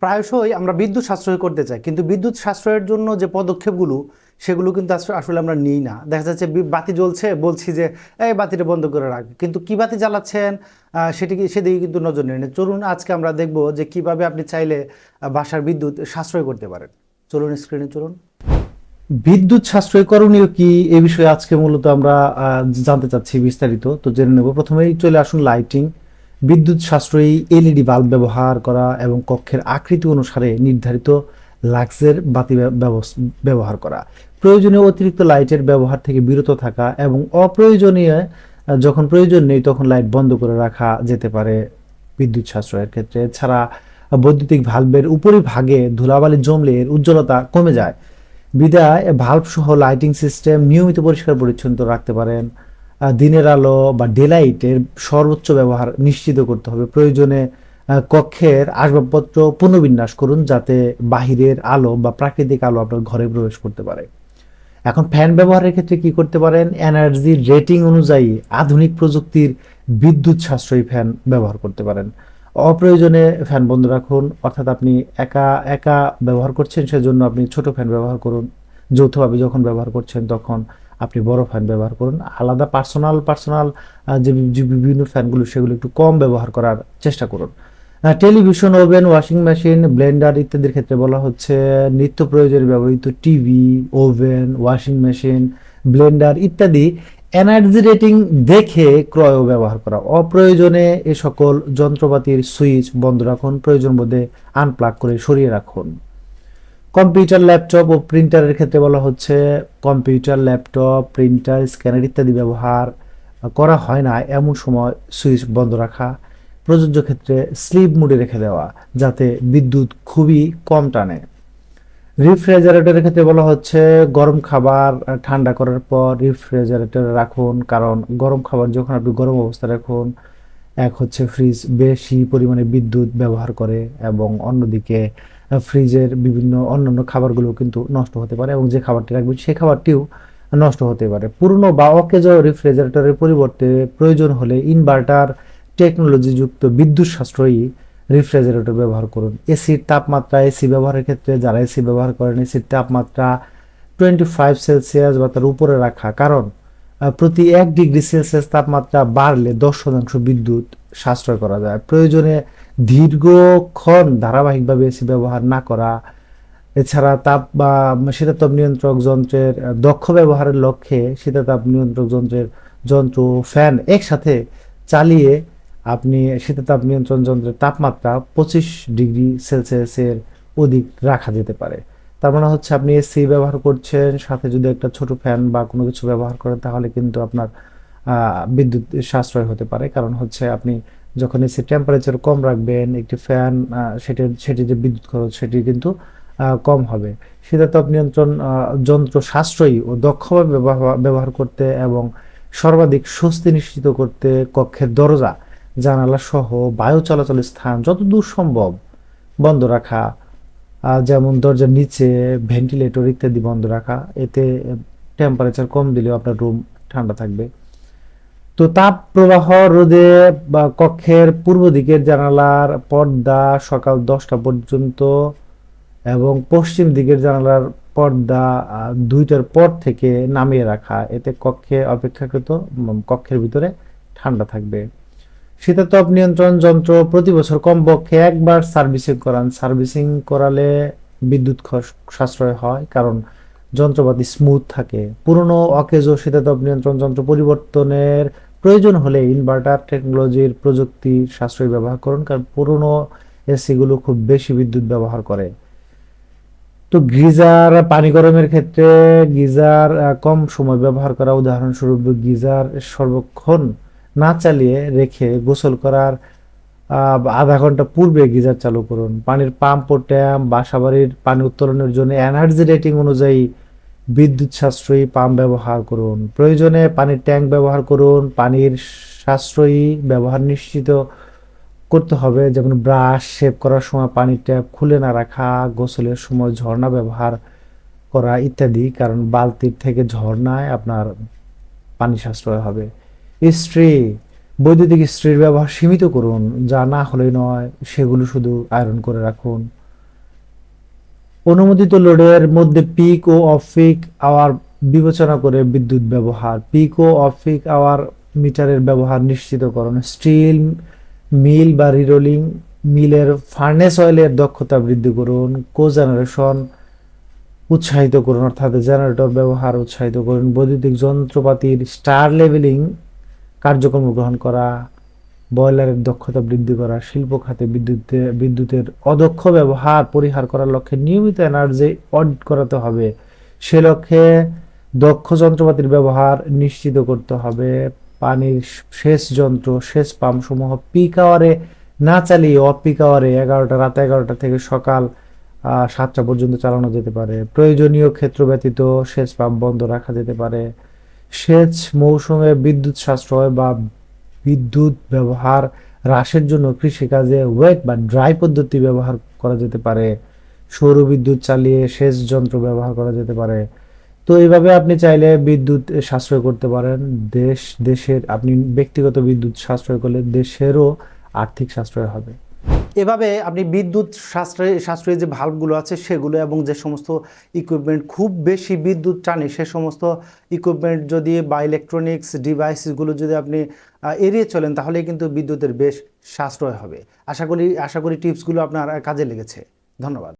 প্রায়শই আমরা বিদ্যুৎ সাশ্রয় করতে চাই, কিন্তু বিদ্যুৎ সাশ্রয়ের জন্য যে পদক্ষেপগুলো, সেগুলো কিন্তু আস- আসলে আমরা নিই না। দেখা যাচ্ছে বাতি জ্বলছে, বলছি যে, এই বাতিটা বন্ধ করে রাখ। কিন্তু কি বাতি জ্বালাচ্ছেন? সেটিকে সেদিকে কিন্তু নজর নেই। চলুন আজকে আমরা দেখব যে কীভাবে আপনি চাইলে বাসার বিদ্যুৎ সাশ্রয় করতে পারেন। চলুন স্ক্রিনে চলুন। বিদ্যুৎ সাশ্রয় করণীয় কি? এই বিষয়ে আজকে মূলত আমরা জানতে চাচ্ছি বিস্তারিত। তো জেনে নেব। প্রথমেই চলে আসুন লাইটিং বিদ্যুৎ সাশ্রয়ী এলইডি বাল্ব ব্যবহার করা এবং কক্ষের আকৃতি অনুসারে নির্ধারিত লাক্সের বাতি ব্যবহার করা। প্রয়োজনীয় অতিরিক্ত লাইটের ব্যবহার থেকে বিরত থাকা এবং অপ্রয়োজনীয়, যখন প্রয়োজন নেই তখন লাইট বন্ধ করে রাখা যেতে পারে বিদ্যুৎ সাশ্রয়ের ক্ষেত্রে। ছাড়া বৈদ্যুতিক ভাল্বের উপরিভাগে ধুলাবালি জমলে এর উজ্জ্বলতা কমে যায়। বিদায় ভাল্ব সহ লাইটিং সিস্টেম নিয়মিত পরিষ্কার পরিচ্ছন্ন রাখতে পারেন। দিনের আলো বা ডেলাইটের সর্বোচ্চ ব্যবহার নিশ্চিত করতে হবে। প্রয়োজনে কক্ষের আসবাবপত্র পুনর্বিন্যাস করুন যাতে বাহিরের আলো বা প্রাকৃতিক আলো আপনার ঘরে প্রবেশ করতে পারে। এখন ফ্যান ব্যবহারের ক্ষেত্রে কি করতে পারেন? এনার্জি রেটিং অনুযায়ী আধুনিক প্রযুক্তির বিদ্যুৎ সাশ্রয়ী ফ্যান ব্যবহার করতে পারেন। অপ্রয়োজনে ফ্যান বন্ধ রাখুন, অর্থাৎ আপনি একা একা ব্যবহার করছেন, সেজন্য আপনি ছোট ফ্যান ব্যবহার করুন। যৌথভাবে যখন ব্যবহার করছেন, তখন আপনি বড় ফ্যান ব্যবহার করুন। আলাদা পার্সোনাল পার্সোনাল যে বিভিন্ন ফ্যানগুলো সেগুলো একটু কম ব্যবহার করার চেষ্টা করুন। Television oven washing machine blender ইত্যাদির ক্ষেত্রে বলা হচ্ছে, নিত্য প্রয়োজনে ব্যবহৃত TV oven washing machine blender ইত্যাদি এনার্জি রেটিং দেখে ক্রয় ব্যবহার করা। অপ্রয়োজনে এ সকল যন্ত্রপাতির সুইচ বন্ধ রাখুন, প্রয়োজন বোধে আনপ্লাগ করে সরিয়ে রাখুন। কম্পিউটার, ল্যাপটপ ও প্রিন্টারের ক্ষেত্রে বলা হচ্ছে কম্পিউটার, ল্যাপটপ, প্রিন্টার, স্ক্যানার ইত্যাদি ব্যবহার করা হয় না। এমন সময় সুইচ বন্ধ রাখা, প্রযোজ্য ক্ষেত্রে স্লিপ মুডে রেখে দেওয়া, যাতে বিদ্যুৎ খুবই কম টানে। রিফ্রিজারেটরের ক্ষেত্রে বলা হচ্ছে গরম খাবার ঠান্ডা করার পর রিফ্রিজারেটরে রাখুন, কারণ গরম খাবার যখন আপনি গরম অবস্থায় রাখুন, এক হচ্ছে ফ্রিজ বেশি পরিমাণে বিদ্যুৎ ব্যবহার করে এবং অন্যদিকে ফ্রিজের বিভিন্ন অন্যান্য খাবারগুলো কিন্তু নষ্ট হতে পারে এবং যে খাবারটি রাখবে সেই খাবারটিও নষ্ট হতে পারে। পুরনো বা অকেজ রেফ্রিজারেটরের পরিবর্তে প্রয়োজন হলে ইনভার্টার টেকনোলজিযুক্ত বিদ্যুৎ সাশ্রয়ী রেফ্রিজারেটর ব্যবহার করুন। এসির তাপমাত্রা এসি ব্যবহারের ক্ষেত্রে যারা এসি ব্যবহার করেন এসির তাপমাত্রা টোয়েন্টি ফাইভ সেলসিয়াস বা তার উপরে রাখা। কারণ প্রতি এক ডিগ্রি সেলসিয়াস তাপমাত্রা বাড়লে দশ শতাংশ বিদ্যুৎ সাশ্রয় করা যায়। প্রয়োজনে দীর্ঘক্ষণ ধারাবাহিকভাবে এসি ব্যবহার না করা, এছাড়া তাপ বা শীতাতাপ নিয়ন্ত্রক যন্ত্রের দক্ষ ব্যবহারের লক্ষ্যে শীতাতাপ নিয়ন্ত্রক যন্ত্রের যন্ত্র ফ্যান একসাথে চালিয়ে আপনি শীতাতাপ নিয়ন্ত্রণ যন্ত্রের তাপমাত্রা পঁচিশ ডিগ্রি সেলসিয়াসের অধিক রাখা যেতে পারে। তার মানে হচ্ছে আপনি এসি ব্যবহার করছেন, সাথে যদি একটা ছোট ফ্যান বা কোনো কিছু ব্যবহার করেন তাহলে কিন্তু আপনার বিদ্যুৎ সাশ্রয় হতে পারে। কারণ হচ্ছে আপনি যখন এসি টেম্পারেচার কম রাখবেন, একটি ফ্যান সেটির সেটি যে বিদ্যুৎ খরচ, সেটি কিন্তু কম হবে। শীতাতপ নিয়ন্ত্রণ যন্ত্র সাশ্রয়ী ও দক্ষভাবে ব্যবহার ব্যবহার করতে এবং সর্বাধিক স্বস্তি নিশ্চিত করতে কক্ষের দরজা, জানালা সহ বায়ু চলাচলের স্থান যতদূর সম্ভব বন্ধ রাখা যেমন দরজার নিচে ভেন্টিলেটর ইত্যাদি বন্ধ রাখা, এতে টেম্পারেচার কম দিলেও আপনার রুম ঠান্ডা থাকবে। তো তাপ প্রবাহ রোধে বা কক্ষের পূর্ব দিকের জানালার পর্দা সকাল দশটা পর্যন্ত এবং পশ্চিম দিকের জানালার পর্দা দুইটার পর থেকে নামিয়ে রাখা। এতে কক্ষে অপেক্ষাকৃত কক্ষের ভিতরে ঠান্ডা থাকবে। শীতাতপ নিয়ন্ত্রণ যন্ত্র প্রতি বছর কমপক্ষে একবার সার্ভিসিং করান। সার্ভিসিং করালে বিদ্যুৎ সাশ্রয় হয় কারণ যন্ত্রপাতি স্মুথ থাকে। পুরনো অকেজো শীতাতপ নিয়ন্ত্রণ যন্ত্র পরিবর্তনের প্রয়োজন হলে ইনভার্টার টেকনোলজির প্রযুক্তি সাশ্রয়ী ব্যবহার করুন, কারণ পুরনো এসিগুলো খুব বেশি বিদ্যুৎ ব্যবহার করে। তো গিজার পানি গরমের ক্ষেত্রে গিজার কম সময় ব্যবহার করা। উদাহরণস্বরূপ গিজার সর্বক্ষণ না চালিয়ে রেখে গোসল করার আধা ঘণ্টা পূর্বে গিজার চালু করুন। পানির পাম্প ও ট্যাম্প বাসাবাড়ির পানি উত্তোলনের জন্য এনার্জি রেটিং অনুযায়ী বিদ্যুৎ সাশ্রয়ী পাম্প ব্যবহার করুন। প্রয়োজনে পানির ট্যাঙ্ক ব্যবহার করুন। পানির সাশ্রয়ী ব্যবহার নিশ্চিত করতে হবে। যেমন ব্রাশ শেভ করার সময় পানির ট্যাপ খুলে না রাখা, গোসলের সময় ঝর্ণা ব্যবহার করা ইত্যাদি, কারণ বালতির থেকে ঝর্ণায় আপনার পানি সাশ্রয় হবে। ইস্ত্রি বৈদ্যুতিক ইস্ত্রির ব্যবহার সীমিত করুন। যা না হলে নয়, সেগুলো শুধু আয়রন করে রাখুন। অনুমোদিত লোডের মধ্যে পিক ও অফিক আওয়ার বিবেচনা করে বিদ্যুৎ ব্যবহার। পিক ও অফিক আওয়ার মিটারের ব্যবহার নিশ্চিতকরণ। স্টিল মিল বা রিরোলিং মিলের ফার্নেস অয়েলের দক্ষতা বৃদ্ধি করুন। কো জেনারেশন উৎসাহিত করুন, অর্থাৎ জেনারেটর ব্যবহার উৎসাহিত করুন। বৈদ্যুতিক যন্ত্রপাতির স্টার লেভেলিং কার্যক্রম গ্রহণ করা। বয়লারের দক্ষতা বৃদ্ধি করা, শিল্প খাতে বিদ্যুতে, বিদ্যুতের অদক্ষ ব্যবহার পরিহার করার লক্ষ্যে নিয়মিত এনার্জি অডিট করাতে হবে। সে লক্ষ্যে দক্ষ যন্ত্রপাতির ব্যবহার নিশ্চিত করতে হবে। পানির সেচ যন্ত্র, সেচ পাম্প সমূহ পিক আওয়ারে না চালিয়ে অফ পিক আওয়ারে এগারোটা, রাত এগারোটা থেকে সকাল সাতটা পর্যন্ত চালানো যেতে পারে। প্রয়োজনীয় ক্ষেত্র ব্যতীত সেচ পাম্প বন্ধ রাখা যেতে পারে। সেচ মৌসুমে বিদ্যুৎ সাশ্রয় বা বিদ্যুৎ ব্যবহার হ্রাসের জন্য কৃষিকাজে ওয়েট বা ড্রাই পদ্ধতি ব্যবহার করা যেতে পারে। সৌর বিদ্যুৎ চালিয়ে সেচ যন্ত্র ব্যবহার করা যেতে পারে। তো এইভাবে আপনি চাইলে বিদ্যুৎ সাশ্রয় করতে পারেন। দেশ, দেশের, আপনি ব্যক্তিগত বিদ্যুৎ সাশ্রয় করলে দেশেরও আর্থিক সাশ্রয় হবে। এভাবে আপনি বিদ্যুৎ সাশ্রয়, সাশ্রয়ী যে ভাল্বগুলো আছে সেগুলো এবং যে সমস্ত ইকুইপমেন্ট খুব বেশি বিদ্যুৎ টানে, সে সমস্ত ইকুইপমেন্ট যদি বা ইলেকট্রনিক্স ডিভাইসগুলো যদি আপনি এড়িয়ে চলেন তাহলে কিন্তু বিদ্যুতের বেশ সাশ্রয় হবে। আশা করি আশা করি টিপসগুলো আপনার কাজে লেগেছে। ধন্যবাদ।